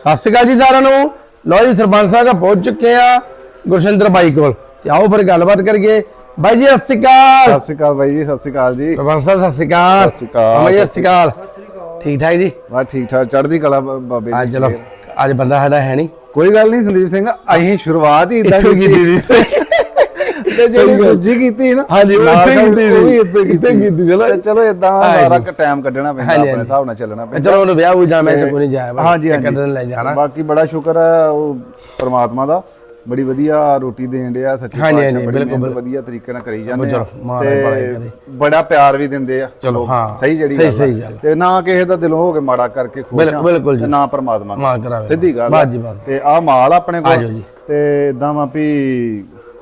ਸਤਿ ਸ਼੍ਰੀ ਅਕਾਲ ਜੀ ਸਾਰਿਆਂ ਨੂੰ। ਲੋ ਜੀ ਸਰਪੰਚ ਸਾਹਿਬ ਪਹੁੰਚ ਚੁੱਕੇ ਆ ਗੁਰਸ਼ਿੰਦਰ ਬਾਈ ਕੋਲ। ਤੇ ਆਓ ਫਿਰ ਗੱਲਬਾਤ ਕਰੀਏ। ਬਾਈ ਜੀ ਸਤਿ ਸ਼੍ਰੀ ਅਕਾਲ। ਸਤਿ ਸ਼੍ਰੀ ਅਕਾਲ ਬਾਈ ਜੀ ਸਤਿ ਸ਼੍ਰੀ ਅਕਾਲ ਜੀ। ਸਰਪੰਚ ਸਾਹਿਬ ਸਤਿ ਸ਼੍ਰੀ ਅਕਾਲ। ਸਤਿ ਸ਼੍ਰੀ ਅਕਾਲ। ਅਮਰ ਜੀ ਸਤਿ ਸ਼੍ਰੀ ਅਕਾਲ। ਠੀਕ ਠਾਕ ਜੀ? ਬਸ ਠੀਕ ਠਾਕ ਚੜ੍ਹਦੀ ਕਲਾ ਬ- ਬਾਬੇ ਅੱਜ ਦੀ ਚਲੋ ਅੱਜ ਬੰਦਾ ਸਾਡਾ ਹੈ ਨਹੀਂ। ਕੋਈ ਗੱਲ ਨਹੀਂ ਸੰਦੀਪ ਸਿੰਘ ਅਸੀਂ ਸ਼ੁਰੂਆਤ ਹੀ ਇਦਾਂ ਕੀਤੀ ਸੀ। ਤੇ ਜਿਹੜੀ ਦੂਜੀ ਕੀਤੀ ਨਾ ਹਾਂਜੀ, ਉਹ ਇੱਥੇ ਕੀਤੀ ਸੀ। ਇੱਥੇ ਕੀਤੀ ਚਲੋ। ਚਲੋ ਇਦਾਂ। ਸਾਰਾ ਟਾਈਮ ਕੱਢਣਾ ਪੈਂਦਾ ਆਪਣੇ। ਹਿਸਾਬ ਨਾਲ ਚੱਲਣਾ ਪੈਂਦਾ ਚਲੋ ਉਹਨੂੰ ਵਿਆਹ ਹੋ ਜਾ ਮੈਂ ਤੇ ਕੋਈ ਨਹੀਂ ਜਾਇਆ। ਹਾਂਜੀ ਦਿਨ ਲੈ ਜਾਣਾ ਬਾਕੀ ਬੜਾ ਸ਼ੁਕਰ ਹੈ ਉਹ ਪ੍ਰਮਾਤਮਾ ਦਾ ਬੜੀ ਵਧੀਆ ਰੋਟੀ ਦੇਣ ਡਿਆ ਸੱਚੀ ਪਾਤਸ਼ਾਹ ਬੜੀ ਬਿਲਕੁਲ, ਵਧੀਆ ਤਰੀਕੇ ਨਾਲ ਕਰੀ ਜਾਂਦੇ ਹੀ ਤੇ। ਬੜਾ ਪਿਆਰ ਵੀ ਦਿੰਦੇ ਆ ਚਲੋ। ਹਾਂ। ਸਹੀ ਜਿਹੜੀ ਗੱਲ ਗੱਲ। ਤੇ ਨਾ ਕਿਸੇ ਦਾ ਦਿਲੋਂ ਹੋ ਕੇ ਮਾੜਾ ਕਰਕੇ ਖੁਸ਼ ਆ ਨਾ ਪ੍ਰਮਾਤਮਾ ਸਿੱਧੀ ਗੱਲ ਤੇ ਆ ਮਾਲ ਆਪਣੇ ਕੋਲ। ਤੇ ਇਦਾਂ ਵਾ ਵੀ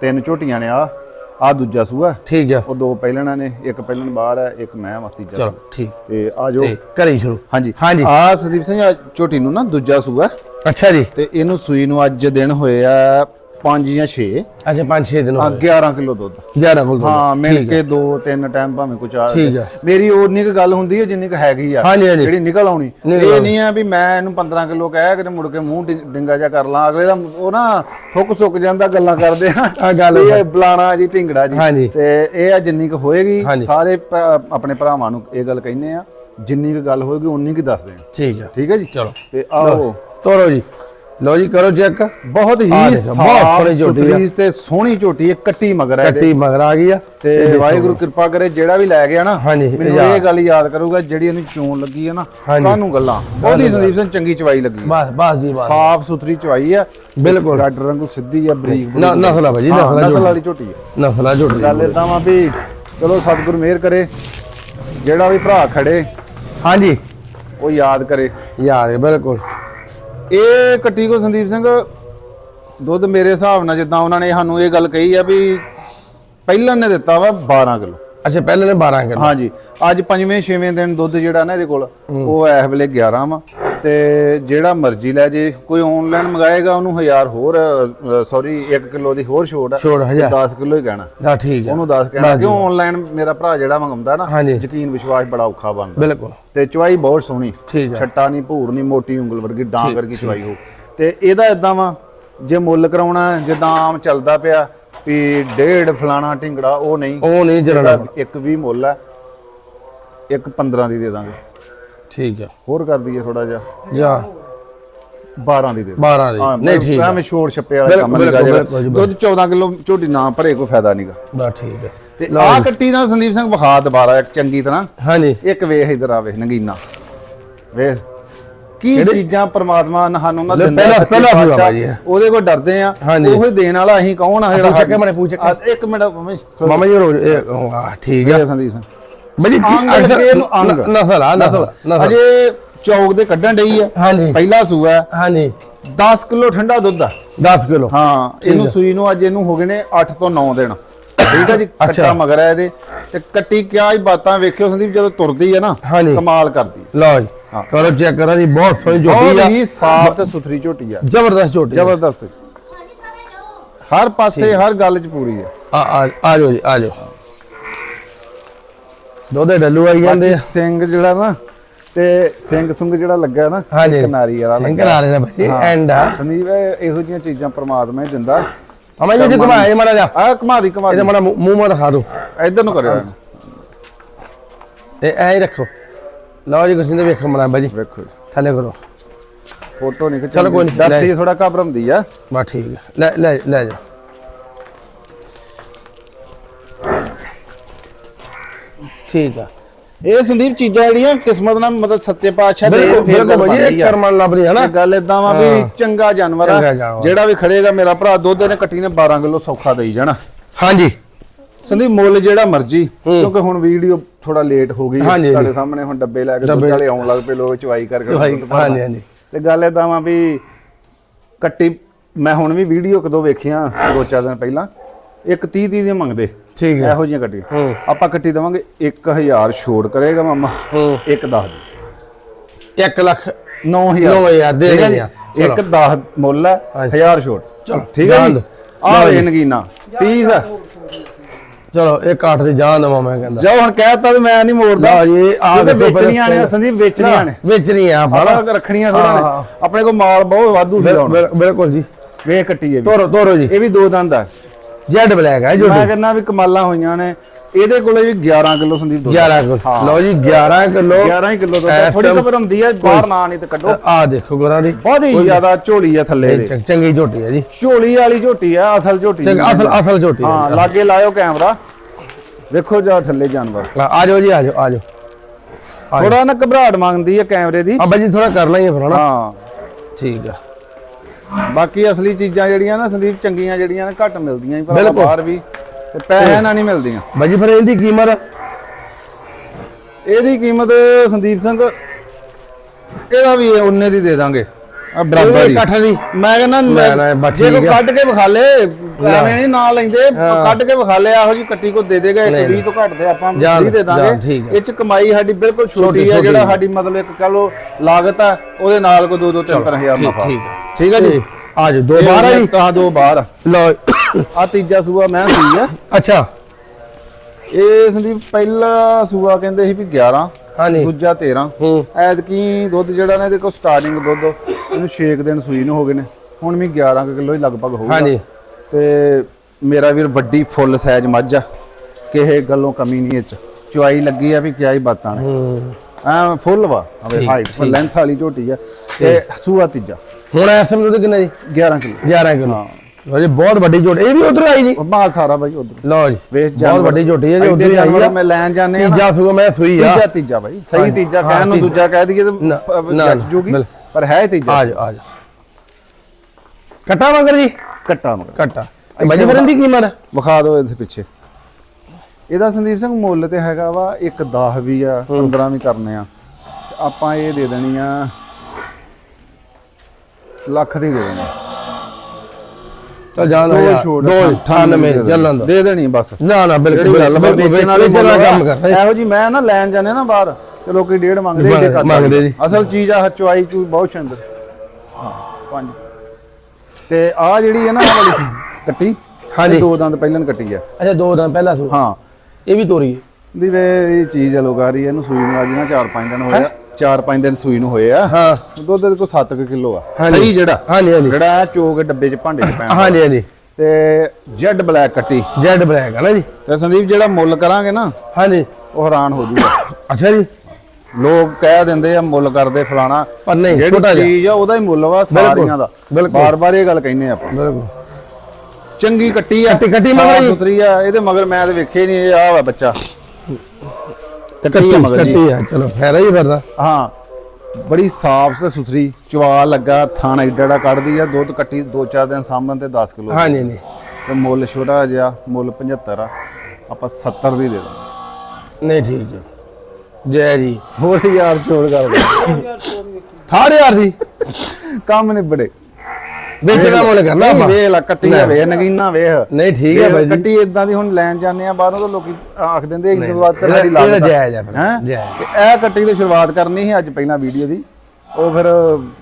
ਤਿੰਨ ਝੋਟੀਆਂ ਨੇ ਆ ਆ ਦੂਜਾ ਸੂਆ। ਠੀਕ ਆ। ਉਹ ਦੋ ਪਹਿਲਣਾ ਨੇ ਇੱਕ ਪਹਿਲਣ ਬਾਹਰ ਹੈ ਇੱਕ ਮੈਂ ਚਲੋ ਸੂਆ। ਠੀਕ। ਤੇ ਆ ਜੋ ਕਰੀ ਸ਼ੁਰੂ। ਹਾਂਜੀ। ਹਾਂਜੀ। ਆ ਸੰਦੀਪ ਸਿੰਘ ਝੋਟੀ ਨੂੰ ਨਾ ਦੂਜਾ ਸੂਆ। ਅੱਛਾ ਜੀ। ਤੇ ਇਹਨੂੰ ਸੂਈ ਨੂੰ ਅੱਜ ਦਿਨ ਹੋਏ ਆ 5 ਜਾਂ 6 ਅੱਛਾ 5-6 ਦਿਨ ਹੋ ਆ 11 ਕਿਲੋ ਦੁੱਧ। ਗਏ 11 ਕੋਲ ਦੋ। ਹਾਂ ਮਿਲ ਕੇ ਦੋ ਤਿੰਨ ਟਾਈਮ ਭਾਵੇਂ ਕੁਝ ਆ ਠੀਕ ਆ। ਮੇਰੀ ਉਨੀ ਕੁ ਗੱਲ ਹੁੰਦੀ ਹੈ ਜਿੰਨੀ ਕੁ ਹੈਗੀ ਆ ਜਿਹੜੀ ਨਿਕਲ ਆਉਣੀ। ਇਹ ਨਹੀਂ ਆ ਵੀ ਮੈਂ ਇਹਨੂੰ 15 ਕਿਲੋ ਕਹਿ ਕੇ ਮੁੜ ਕੇ ਮੂੰਹ ਡਿੰਗਾ ਜਾ ਕਰ ਲਾਂ। ਅਗਲੇ ਦਾ ਉਹ ਨਾ ਥੁੱਕ ਸੁੱਕ ਜਾਂਦਾ ਗੱਲਾਂ ਕਰਦੇ ਆ। ਆ ਗੱਲ ਇਹ ਬਲਾਣਾ ਜੀ ਢਿੰਗੜਾ ਜੀ। ਤੇ ਇਹ ਆ ਜਿੰਨੀ ਕੁ ਹੋਏਗੀ। ਸਾਰੇ ਆਪਣੇ ਭਰਾਵਾਂ ਨੂੰ ਇਹ ਗੱਲ ਕਹਿੰਦੇ ਆ ਜਿੰਨੀ ਕੁ ਗੱਲ ਹੋਏਗੀ ਉਨੀ ਕੁ ਦੱਸਦੇ ਆ ਠੀਕ ਆ ਠੀਕ ਹੈ ਜੀ? ਚਲੋ। ਤੇ ਆਓ। ਤੋਰੋ ਜੀ। ਲਓ ਜੀ ਕਰੋ ਚੈੱਕ। ਬਹੁਤ ਹੀ ਬਹੁਤ ਸੋਹਣੀ ਝੋਟੀ ਆ। ਤੇ ਸੋਹਣੀ ਝੋਟੀ ਹੈ ਕੱਟੀ ਮਗਰ ਹੈ। ਕੱਟੀ ਮਗਰ ਆ ਗਈ ਆ। ਤੇ ਵਾਹਿਗੁਰੂ ਕਿਰਪਾ ਕਰੇ ਜਿਹੜਾ ਵੀ ਲੈ ਗਿਆ ਨਾ ਮੈਨੂੰ। ਇਹ ਗੱਲ ਯਾਦ ਕਰੂਗਾ ਜਿਹੜੀ ਇਹਨੂੰ ਚੋਣ ਲੱਗੀ ਹੈ ਨਾ। ਕਾਹਨੂੰ ਗੱਲਾਂ? ਉਹਦੀ ਸੰਦੀਪ ਸਿੰਘ ਚੰਗੀ ਚਵਾਈ ਲੱਗੀ ਬਸ ਬਸ ਜੀ ਬਸ। ਸਾਫ਼ ਸੁਥਰੀ ਚਵਾਈ ਆ। ਬਿਲਕੁਲ। ਰੱਡ ਰੰਗੂ ਸਿੱਧੀ ਆ ਬਰੀਕ ਨਾ- ਨਸਲ ਭਾਜੀ, ਹਾਂ, ਨਸਲ ਨਸਲ ਵਾਲੀ ਝੋਟੀ ਆ। ਨਸਲਾ ਜੁੜ ਗੱਲ ਇਦਾਂ ਵਾ ਵੀ ਚਲੋ ਸਤਿਗੁਰ ਮਿਹਰ ਕਰੇ ਜਿਹੜਾ ਵੀ ਭਰਾ ਖੜੇ ਹਾਂਜੀ। ਉਹ ਯਾਦ ਕਰੇ। ਯਾਰ ਬਿਲਕੁਲ। ਇਹ ਕੱਟੀ ਕੋ ਸੰਦੀਪ ਸਿੰਘ ਦੁੱਧ ਮੇਰੇ ਹਿਸਾਬ ਨਾਲ ਜਿੱਦਾਂ ਉਹਨਾਂ ਨੇ ਸਾਨੂੰ ਇਹ ਗੱਲ ਕਹੀ ਆ ਵੀ ਪਹਿਲਾਂ ਨੇ ਦਿੱਤਾ ਵਾ 12 ਕਿਲੋ। ਅੱਛਾ ਪਹਿਲੇ ਨੇ 12 ਕਿਲੋ। ਹਾਂਜੀ ਅੱਜ ਪੰਜਵੇਂ ਛੇਵੇਂ ਦਿਨ ਦੁੱਧ ਜਿਹੜਾ ਨਾ ਇਹਦੇ ਕੋਲ ਉਹ ਇਸ ਵੇਲੇ 11 ਵਾ। ਤੇ ਜਿਹੜਾ ਮਰਜ਼ੀ ਲੈ ਜੇ ਕੋਈ ਆਨਲਾਈਨ ਮੰਗਾਏਗਾ ਉਹਨੂੰ 1000 ਹੋਰ ਸੌਰੀ 1 ਕਿਲੋ ਦੀ ਹੋਰ ਛੋਟ ਆ ਛੋੜ ਹਜ਼ਾਰ। 10 ਕਿਲੋ ਹੀ ਕਹਿਣਾ। ਦਾ ਠੀਕ ਹੈ ਉਹਨੂੰ 10 ਕਹਿਣਾ ਕਿਉਂ ਆਨਲਾਈਨ ਮੇਰਾ ਭਰਾ ਜਿਹੜਾ ਮੰਗਾਉਂਦਾ ਨਾ। ਯਕੀਨ ਵਿਸ਼ਵਾਸ ਬੜਾ ਔਖਾ ਬਣਦਾ। ਬਿਲਕੁਲ। ਤੇ ਚੁਆਈ ਬਹੁਤ ਸੋਹਣੀ। ਹੈ ਛੱਟਾ ਨਹੀਂ ਭੂਰ ਨਹੀਂ ਮੋਟੀ ਉਂਗਲ ਵਰਗੀ ਡਾਂ ਵਰਗੀ ਚੁਆਈ ਹੋ ਤੇ ਇਹਦਾ ਇਦਾਂ ਵਾ ਜੇ ਮੁੱਲ ਕਰਾਉਣਾ ਹੈ, ਜਿੱਦਾਂ ਆਮ ਚੱਲਦਾ ਪਿਆ ਵੀ ਡੇਢ ਫਲਾਣਾ ਢਿੰਗੜਾ ਉਹ ਨਹੀਂ। ਉਹ ਨਹੀਂ ਇਹਦਾ ਇੱਕ 20 ਮੁੱਲ ਹੈ ਇੱਕ 15 ਦੀ ਦੇ ਦਾਂਗੇ। ਠੀਕ ਹੈ ਹੋਰ ਕਰ ਦਈਏ ਥੋੜਾ ਜਿਹਾ। ਜਾਂ। 12 ਦੀ ਦੇ ਦਾਂਗੇ। 12 ਦੀ। ਨਹੀਂ ਠੀਕ ਹੈ ਮੈਂ ਛੋੜ ਛੱਪੇ ਵਾਲਾ ਕੰਮ ਨਹੀਂ ਬਿਲਕੁਲ, ਗਾ ਬਿਲਕੁਲ। ਜੀ, ਦੁੱਧ 14 ਕਿਲੋ ਝੋਟੀ ਨਾ ਭਰੇ ਕੋਈ ਫਾਇਦਾ ਨਹੀਂਗਾ ਬਸ ਠੀਕ ਹੈ ਤੇ ਆਹ ਕੱਟੀ ਦਾ ਸੰਦੀਪ ਸਿੰਘ ਵਿਖਾ ਦੁਬਾਰਾ ਇੱਕ ਚੰਗੀ ਤਰ੍ਹਾਂ। ਹਾਂਜੀ। ਇੱਕ ਵੇਖ ਇਧਰ ਆ ਵੇਖ ਨਗੀਨਾ। ਵੇਖ। ਕੀ ਚੀਜ਼ਾਂ ਪ੍ਰਮਾਤਮਾ ਨੇ ਸਾਨੂੰ ਨਾ ਦਿੰਦਾ ਪਹਿਲਾ- ਪਹਿਲਾ। ਬਾਜੀ ਹੈ। ਉਹਦੇ ਕੋਲ ਡਰਦੇ ਆ। ਉਹੀ ਦੇਣ ਵਾਲਾ ਅਸੀਂ ਕੌਣ ਆ ਜਿਹੜਾ ਪੁੱਛ ਕੇ ਮੈਨੇ ਪੁੱਛ। ਆ, ਇੱਕ ਮਿੰਟ ਮੰਮੀ ਜੀ ਰੋਜ਼ ਆ, ਠੀਕ ਹੈ ਇਹ ਸੰਦੀਪ ਸਿੰਘ। ਅੰਗ। ਨਸਲ ਆ ਨਸਲ ਅਜੇ ਚੌਕ ਦੇ ਕੱਢਣ ਡਈ ਆ। ਹਾਂਜੀ। ਪਹਿਲਾ ਸੂਆ। ਹਾਂਜੀ। 10 ਕਿਲੋ ਠੰਡਾ ਦੁੱਧ ਆ। 10 ਕਿਲੋ। ਹਾਂ ਇਹਨੂੰ ਸੂਈ ਨੂੰ ਅੱਜ ਇਹਨੂੰ ਹੋ ਗਏ ਨੇ 8 ਤੋਂ 9 ਦਿਨ। ਠੀਕ ਹੈ ਜੀ ਕੱਟਾ ਮਗਰ ਹੈ ਇਹਦੇ। ਤੇ ਕੱਟੀ ਕਿਆ ਹੀ ਬਾਤਾਂ ਵੇਖਿਓ ਸੰਦੀਪ ਜਦੋਂ ਤੁਰਦੀ ਹੈ ਨਾ। ਕਮਾਲ ਕਰਦੀ। ਲਓ ਜੀ। ਕਰੋ ਚੈੱਕ ਕਰੋ ਜੀ ਬਹੁਤ ਸੋਹਣੀ ਝੋਟੀ ਬਹੁਤ ਆ। ਹੀ ਸਾਫ਼ ਤੇ ਸੁਥਰੀ ਝੋਟੀ ਆ। ਜ਼ਬਰਦਸਤ ਝੋਟੀ ਆ। ਜ਼ਬਰਦਸਤ। ਹਰ ਪਾਸੇ ਹਰ ਗੱਲ 'ਚ ਪੂਰੀ ਆ ਆ- ਆ ਜਾਓ ਜੀ ਆ ਜਾਓ। ਦੋਦੇ ਡੱਲੂ ਆਈ ਜਾਂਦੇ ਆ। ਸਿੰਘ ਜਿਹੜਾ ਨਾ ਤੇ ਸਿੰਘ ਸੁੰਗ ਜਿਹੜਾ ਲੱਗਾ ਨਾ। ਕਿਨਾਰੀ ਵਾਲਾ ਲੱਗਾ। ਰਹੇ ਨੇ ਬੱਚੇ ਐਂਡ ਆ। ਸੰਦੀਪ ਇਹ- ਇਹੋ ਜਿਹੀਆਂ ਚੀਜ਼ਾਂ ਪ੍ਰਮਾਤਮਾ ਹੀ ਦਿੰਦਾ। ਅਮਾ ਜੀ ਜੀ ਘੁਮਾਏ ਮਾੜਾ ਜਾ ਆ ਕਮਾ ਦੀ ਕਮਾ ਇਹਦਾ ਦੀ। ਮਾੜਾ ਮੂੰਹ ਮਾ ਦਿਖਾ ਦਿਓ ਇੱਧਰ ਨੂੰ ਕਰਿਓ। ਇਹ ਐ ਰੱਖੋ। ਲਓ ਜੀ ਗੁਰਸਿੰਦਰ ਵੇਖੋ ਮਨਾ ਬਾਜੀ ਵੇਖੋ ਜੀ। ਥੱਲੇ ਕਰੋ। ਫੋਟੋ ਨਹੀਂ ਚਲੋ ਕੋਈ ਨਹੀਂ, ਡਰਦੀ ਥੋੜਾ ਘਬਰਾਉਂਦੀ ਆ। ਬਸ ਠੀਕ ਲੈ ਲੈ ਲੈ ਜਾ ਠੀਕ ਆ। ਇਹ ਸੰਦੀਪ ਚੀਜ਼ਾਂ ਜਿਹੜੀਆਂ ਕਿਸਮਤ ਨਾਲ ਮਤਲਬ ਸੱਚੇ ਪਾਤਸ਼ਾਹ ਦੇ ਬਿਲਕੁਲ ਫੇਰ ਬਿਲਕੁਲ ਇਹ ਕਰਮਨ ਲੱਭ ਰਹੀ ਹੈ ਨਾ। ਗੱਲ ਇਦਾਂ ਵਾ ਵੀ ਚੰਗਾ ਜਾਨਵਰ ਚੰਗਾ ਆ ਜਾਨਵਰ। ਜਿਹੜਾ ਵੀ ਖੜੇਗਾ ਮੇਰਾ ਭਰਾ ਦੁੱਧ ਨੇ ਕੱਟੀ ਨੇ 12 ਕਿਲੋ ਸੌਖਾ ਦੇਈ ਜਾਣਾ। ਹਾਂਜੀ। ਸੰਦੀਪ ਮੁੱਲ ਜਿਹੜਾ ਮਰਜ਼ੀ ਕਿਉਂਕਿ ਹੁਣ ਵੀਡੀਓ ਥੋੜਾ ਲੇਟ ਹੋ ਗਈ। ਹਾਂਜੀ, ਤੁਹਾਡੇ ਸਾਹਮਣੇ ਹੁਣ ਡੱਬੇ ਲੈ ਕੇ ਦੁੱਧ ਵਾਲੇ ਆਉਣ ਲੱਗ ਪਏ ਲੋਕ ਚਵਾਈ ਕਰਕੇ। ਹਾਂਜੀ, ਹਾਂਜੀ। ਤੇ ਗੱਲ ਇਦਾਂ ਵਾ ਵੀ ਕੱਟੀ ਮੈਂ ਹੁਣ ਵੀ ਵੀਡੀਓ ਕਦੋਂ ਵੇਖੀਆਂ ਦੋ ਚਾਰ ਦਿਨ ਪਹਿਲਾਂ ਇੱਕ 30 30 ਦੀਆਂ ਮੰਗਦੇ। ਠੀਕ ਹੈ। ਇਹੋ ਜਿਹੀਆਂ ਕੱਟੀਆਂ ਹੂੰ। ਆਪਾਂ ਕੱਟੀ ਦਵਾਂਗੇ 1000 ਛੋੜ ਕਰੇਗਾ ਮਾਮਾ। ਇੱਕ 10 ਦੀ। 1 ਲੱਖ 9000 9000 ਦੇ। ਜੀ? ਇੱਕ 10 ਮੁੱਲ ਹੈ ਹਾਂਜੀ। 1000 ਛੋਟ ਚਲੋ, ਠੀਕ ਹੈ ਜੀ। ਆ ਜੀ। ਵੇ ਨਗੀਨਾ ਪੀਸ ਚਲੋ ਇੱਕ ਅੱਠ ਦੀ ਜਾਨ ਦਵਾਂ ਮੈਂ ਕਹਿੰਦਾ। ਜਾ ਹੁਣ ਕਹਿਤਾ ਤੇ ਮੈਂ ਨਹੀਂ ਮੋੜਦਾ। ਲਓ ਜੀ ਆ ਵੇਚਣੀਆਂ ਨੇ ਸੰਦੀਪ ਵੇਚਣੀਆਂ ਨੇ ਵੇਚਣੀਆਂ ਆਪਾਂ ਰੱਖਣੀਆਂ ਥੋੜਾ ਨੇ। ਆਪਣੇ ਕੋਲ ਮਾਲ ਬਹੁਤ ਵਾਧੂ ਸੀ ਬਿਲਕੁਲ ਜੀ। ਵੇਖ ਕੱਟੀ ਇਹ ਵੀ। ਤੋਰੋ ਤੋਰੋ ਜੀ। ਇਹ ਵੀ ਦੋ ਦੰਦ ਆ ਜੈਡ ਬਲੈਕ ਹੈ ਜੋ ਮੈਂ ਕਹਿੰਦਾ ਵੀ ਕਮਾਲਾਂ ਹੋਈਆਂ ਨੇ। ਇਹਦੇ ਕੋਲੇ ਵੀ 11 ਕਿਲੋ ਸੰਦੀਪ ਦੁੱਧ 11 ਕਿਲੋ। ਲਓ ਜੀ 11 ਕਿਲੋ। 11 ਹੀ ਕਿਲੋ ਦੁੱਧ ਥੋੜੀ ਖਬਰ ਹੁੰਦੀ ਹੈ ਬਾਹਰ ਨਾ ਨਹੀਂ ਤੇ ਕੱਢੋ। ਆ ਦੇਖੋ ਗੋਰਾਂ ਦੀ। ਬਹੁਤ ਹੀ ਜ਼ਿਆਦਾ ਝੋਲੀ ਆ ਥੱਲੇ ਦੇ ਚੰਗ- ਝੋਟੀ ਹੈ ਜੀ। ਝੋਲੀ ਵਾਲੀ ਝੋਟੀ ਆ ਅਸਲ ਝੋਟੀ। ਅਸਲ ਅਸਲ ਝੋਟੀ ਹੈ ਹਾਂ ਲਾਗੇ ਲਾਇਓ ਕੈਮਰਾ। ਵੇਖੋ ਜਾ ਥੱਲੇ ਜਾਨਵਰ। ਆ ਜਾਓ ਜੀ ਆ ਜਾਓ ਆ ਜਾਓ। ਥੋੜਾ ਨਾ ਘਬਰਾਹਟ ਮੰਗਦੀ ਹੈ ਕੈਮਰੇ ਦੀ। ਆ ਬਾਈ ਜੀ ਥੋੜਾ ਕਰ ਲਾਂਗੇ ਫਿਰ ਹਾਂ। ਠੀਕ ਆ। ਬਾਕੀ ਅਸਲੀ ਚੀਜ਼ਾਂ ਜਿਹੜੀਆਂ ਨਾ ਸੰਦੀਪ ਚੰਗੀਆਂ ਜਿਹੜੀਆਂ ਨੇ ਘੱਟ ਮਿਲਦੀਆਂ ਹੀ ਪਰ। ਬਾਹਰ ਵੀ। ਤੇ ਪੈਸੇ ਨਾਲ ਨਹੀਂ ਮਿਲਦੀਆਂ। ਬਾਈ ਜੀ ਫਿਰ ਇਹਦੀ ਕੀਮਤ? ਇਹਦੀ ਕੀਮਤ ਸੰਦੀਪ ਸਿੰਘ ਇਹਦਾ ਵੀ ਉਹਨੇ ਦੀ ਦੇ ਦਾਂਗੇ। ਆ ਬਰਾਬਰ ਹੀ। ਇਕੱਠ ਦੀ। ਮੈਂ ਕਹਿੰਦਾ ਜੇ ਕੋ। ਕੱਢ ਕੇ ਵਿਖਾ ਲੇ ਐਵੇਂ ਨਹੀਂ ਨਾ ਲੈਂਦੇ ਕੱਢ ਕੇ ਵਿਖਾ ਲੇ ਆਹੋ ਜੀ ਕੱਟੀ ਕੋ ਦੇ ਦੇਗਾ ਇੱਕ 20 ਤੋਂ ਘੱਟ ਤੇ ਆਪਾਂ ਜਾਣ- ਵੀ ਦੇ ਜਾਣ, ਦਾਂਗੇ। ਇਹ ਚ ਕਮਾਈ ਸਾਡੀ ਬਿਲਕੁਲ ਛੋਟੀ ਹੈ ਜਿਹੜਾ। ਸਾਡੀ ਮਤਲਬ ਇੱਕ ਕਹ ਲੋ ਲਾਗਤ ਆ ਉਹਦੇ ਨਾਲ ਕੋ 2 2 3 3000 ਠੀਕ- ਨਫਾ। ਠੀਕ ਆ। ਠੀਕ ਹੈ ਜੀ? ਆ ਜਾਓ ਦੋ ਬਾਹਰ ਆ ਜੀ? ਤਾਂ ਦੋ ਬਾਹਰ ਲਓ ਆ ਤੀਜਾ ਸੂਆ ਮੈਂ ਸੂਈ ਆ। ਅੱਛਾ। ਇਹ ਸੰਦੀਪ ਪਹਿਲਾ ਸੂਆ ਕਹਿੰਦੇ ਸੀ ਵੀ 11 ਹਾਂਜੀ। ਦੂਜਾ 13 ਹੂੰ। ਐਤਕੀ ਦੁੱਧ ਜਿਹੜਾ ਨੇ ਕੋਲ ਸਟਾਰਟਿੰਗ ਦੁੱਧ ਇਹਨੂੰ 6 ਦਿਨ ਸੂਈ ਨੂੰ ਹੋ ਗਏ ਨੇ। ਹੁਣ ਵੀ 11 ਕੁ ਕਿਲੋ ਹੀ ਲਗਭਗ ਹੋਊਗਾ। ਹਾਂਜੀ। ਤੇ ਮੇਰਾ ਵੀਰ ਵੱਡੀ ਫੁੱਲ ਸਾਈਜ਼ ਮੱਝ ਆ। ਕਿਸੇ ਗੱਲੋਂ ਕਮੀ ਨਹੀਂ ਇਹ ਚ। ਚੁਆਈ ਲੱਗੀ ਆ ਵੀ ਕਿਆ ਹੀ ਬਾਤਾਂ ਨੇ। ਹੂੰ। ਐ ਫੁੱਲ ਵਾ। ਹਵੇ ਹਾਈਟ ਲੈਂਥ ਵਾਲੀ ਝੋਟੀ ਆ। ਤੇ ਸੂਆ ਤੀਜਾ। ਹੁਣ ਇਸ ਸਮੇਂ ਦੁੱਧ ਕਿੰਨਾ ਜੀ? 11 ਕਿਲੋ। 11 ਕਿਲੋ। ਲਓ ਜੀ ਬਹੁਤ ਵੱਡੀ ਝੋਟੀ। ਇਹ ਵੀ ਉਧਰ ਆਈ ਜੀ? ਮਾਲ ਸਾਰਾ ਬਾਈ ਉਧਰ। ਲਓ ਜੀ ਬਹੁਤ ਵੱਡੀ ਝੋਟੀ ਹੈ ਜੀ ਉਧਰ ਆਈ ਜਾਨਵਰ ਆ। ਮੈਂ ਲੈਣ ਜਾਣੇ ਆ ਤੀਜਾ ਸੂਆ ਮੈਂ ਸੂਈ ਆ। ਤੀਜਾ ਤੀਜਾ ਬਾਈ। ਸਹੀ ਤੀਜਾ ਹਾਂ, ਕਹਿਣ ਨੂੰ। ਦੂਜਾ ਕਹਿ ਦਈਏ ਤੇ ਜੂਗੀ। ਪਰ ਹੈ ਤੀਜਾ। ਆ ਜਾਓ ਆ ਕਟਾ ਮਗਰ ਜੀ? ਕੱਟਾ ਮਗਰ। ਕਟਾ। ਬਾਈ ਜੀ ਫਿਰ ਇਹਦੀ ਕੀਮਤ? ਵਿਖਾ ਦਿਓ ਇਹਦੇ ਪਿੱਛੇ। ਇਹਦਾ ਸੰਦੀਪ ਸਿੰਘ ਮੁੱਲ ਤੇ ਹੈਗਾ ਵਾ ਇੱਕ 10 ਵੀ ਆ 15 ਵੀ ਕਰਨੇ ਆ। ਆਪਾਂ ਇਹ ਦੇ ਦੇਣੀ ਆ ਲੱਖ ਦੀ ਦੇ ਦੇਣੀ। ਚਲ ਜਾਣ ਦੋ ਛੋੜ ਦੋ 98 ਚੱਲਣ ਦੋ। ਦੇ ਦੇਣੀ ਬਸ। ਨਾ ਨਾ ਬਿਲਕੁਲ ਗੱਲ ਬਿਲਕੁਲ ਵੇਚਣ ਵਾਲੇ ਕੰਮ ਕਰ ਇਹੋ ਜੀ ਮੈਂ ਨਾ ਲੈਣ ਜਾਂਦੇ ਨਾ ਬਾਹਰ ਤੇ ਲੋਕੀ ਡੇਢ ਮੰਗਦੇ ਮੰਗ- ਜੇ ਮੰਗਦੇ ਜੀ। ਅਸਲ ਚੀਜ਼ ਆ ਚੁਆਈ ਚੂ ਬਹੁਤ ਸ਼ਾਨਦਾਰ ਹਾਂ ਪੰਜ। ਤੇ ਆ ਜਿਹੜੀ ਹੈ ਨਾ ਵਾਲੀ ਕੱਟੀ ਹਾਂਜੀ। ਦੋ ਦੰਦ ਪਹਿਲਾਂ ਕੱਟੀ ਆ। ਅੱਛਾ ਦੋ ਦਿਨ ਪਹਿਲਾਂ ਸੂ। ਹਾਂ। ਇਹ ਵੀ ਤੋਰੀ। ਹੈ ਦੀ ਵੇ ਇਹ ਚੀਜ਼ ਆ ਲੋਕਾਰੀ ਇਹਨੂੰ ਸੂਈ ਨੂੰ ਅੱਜ ਨਾ 4-5 ਦਿਨ ਹੋਏ ਆ। 4-5 ਦਿਨ ਸੂਈ ਨੂੰ ਹੋਏ ਆ। ਹਾਂ। ਦੁੱਧ ਦੇ ਕੋ 7 ਕਿਲੋ ਆ। ਸਹੀ ਜਿਹੜਾ? ਹਾਂਜੀ ਹਾਂਜੀ। ਜਿਹੜਾ ਚੋਕ ਡੱਬੇ 'ਚ ਭਾਂਡੇ 'ਚ ਪੈਣਾ ਹਾਂਜੀ ਹਾਂਜੀ। ਤੇ ਜੈਡ ਬਲੈਕ ਕੱਟੀ। ਜੈਡ ਬਲੈਕ ਹੈ ਨਾ ਜੀ। ਤੇ ਸੰਦੀਪ ਜਿਹੜਾ ਮੁੱਲ ਕਰਾਂਗੇ ਨਾ ਹਾਂਜੀ। ਉਹ ਹੈਰਾਨ ਹੋ ਜੂਗਾ। ਅੱਛਾ ਜੀ। ਲੋਕ ਕਹਿ ਦਿੰਦੇ ਆ ਮੁੱਲ ਕਰਦੇ ਫਲਾਣਾ। ਪਰ ਨਹੀਂ ਛੋਟਾ ਚੀਜ਼ ਆ ਉਹਦਾ ਹੀ ਮੁੱਲ ਵਾ ਸਾਰੀਆਂ ਦਾ। ਬਿਲਕੁਲ। ਬਾਰ-ਬਾਰ ਇਹ ਗੱਲ ਕਹਿੰਨੇ ਆਪਾਂ। ਬਿਲਕੁਲ। ਚੰਗੀ ਕੱਟੀ ਆ ਕੱਟੀ- ਮਗਰ ਹੀ। ਸੁਥਰੀ ਆ ਇਹਦੇ ਮਗਰ ਮੈਂ ਤੇ ਵੇਖੇ ਨਹੀਂ ਇਹ ਆ ਵਾ ਬੱਚਾ। ਕੱਟੀ ਆ ਮਗਰ ਜੀ। ਕੱਟੀ ਆ ਚਲੋ ਫਾਇਦਾ ਹੀ ਫਿਰਦਾ। ਹਾਂ ਬੜੀ ਸਾਫ਼ ਤੇ ਸੁਥਰੀ ਚਵਾ ਲੱਗਾ ਥਾਣ ਏਡਾ ਕੱਢਦੀ ਆ ਦੁੱਧ ਕੱਟੀ 2-4 ਦਿਨ ਸਾਂਭਣ ਤੇ 10 ਕਿਲੋ। ਹਾਂਜੀ ਨਹੀਂ ਤੇ ਮੁੱਲ ਛੋਟਾ ਜਿਹਾ ਮੁੱਲ 75 ਆ ਆਪਾਂ 70 ਦੀ ਦੇ ਦਾਂਗੇ। ਨਹੀਂ ਠੀਕ ਹੈ ਜੈ ਜੀ। ਹੋਰ ਯਾਰ ਛੋੜ ਕਰ ਦੇ 8000 ਦੀ। ਕੰਮ ਨਿਬੜੇ। ਵੇਚਣਾ ਮੁੱਲ ਕਰਨਾ ਆਪਾਂ। ਵੇਖ ਲਾ ਕੱਟੀ ਆ ਵੇਖ ਨਗੀਨਾ ਵੇਖ। ਨਹੀਂ ਠੀਕ ਹੈ ਬਾਈ ਜੀ। ਕੱਟੀ ਇਦਾਂ ਦੀ ਹੁਣ ਲੈਣ ਜਾਂਦੇ ਆ ਬਾਹਰੋਂ ਤਾਂ ਲੋਕੀ ਆਖ ਦਿੰਦੇ ਇੱਕ ਦੋ ਵਾਰ ਤੇ ਇਹਦਾ- ਸਾਡੀ ਇਹਦਾ ਲਾਗਤ ਜਾਇਜ਼ ਆ ਫਿਰ, ਹੈ? ਇਹ ਕੱਟੀ ਦੀ ਸ਼ੁਰੂਆਤ ਕਰਨੀ ਸੀ ਅੱਜ ਪਹਿਲਾਂ ਵੀਡੀਓ ਦੀ। ਉਹ ਫਿਰ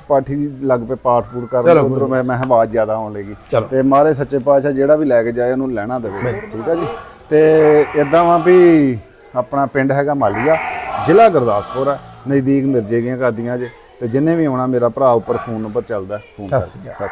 ਪਾਠੀ ਜੀ ਲੱਗ ਪਏ ਪਾਠ ਪੂਰ ਕਰਨ ਉਧਰੋਂ ਮੈਂ ਮੈਂ ਆਵਾਜ਼ ਜ਼ਿਆਦਾ ਆਉਣ ਲੱਗੀ। ਤੇ ਮਾਰੇ ਸੱਚੇ ਪਾਤਸ਼ਾਹ ਜਿਹੜਾ ਵੀ ਲੈ ਕੇ ਜਾਏ ਉਹਨੂੰ ਲੈਣਾ ਦੇਵੇ। ਠੀਕ ਆ ਜੀ? ਤੇ ਇਦਾਂ ਵਾ ਵੀ ਆਪਣਾ ਪਿੰਡ ਹੈਗਾ ਮਾਲੀਆ ਜ਼ਿਲ੍ਹਾ ਗੁਰਦਾਸਪੁਰ ਆ। ਨਜ਼ਦੀਕ ਮਿਰਜੇ ਦੀਆਂ ਕਾਦੀਆਂ ਜੇ ਤੇ ਜਿੰਨੇ ਵੀ ਆਉਣਾ ਮੇਰਾ ਭਰਾ ਉੱਪਰ ਫੋਨ ਨੰਬਰ ਚੱਲਦਾ। ਫੋਨ ਕਰ। ਸਤਿ ਸ਼੍ਰੀ ਅਕਾਲ।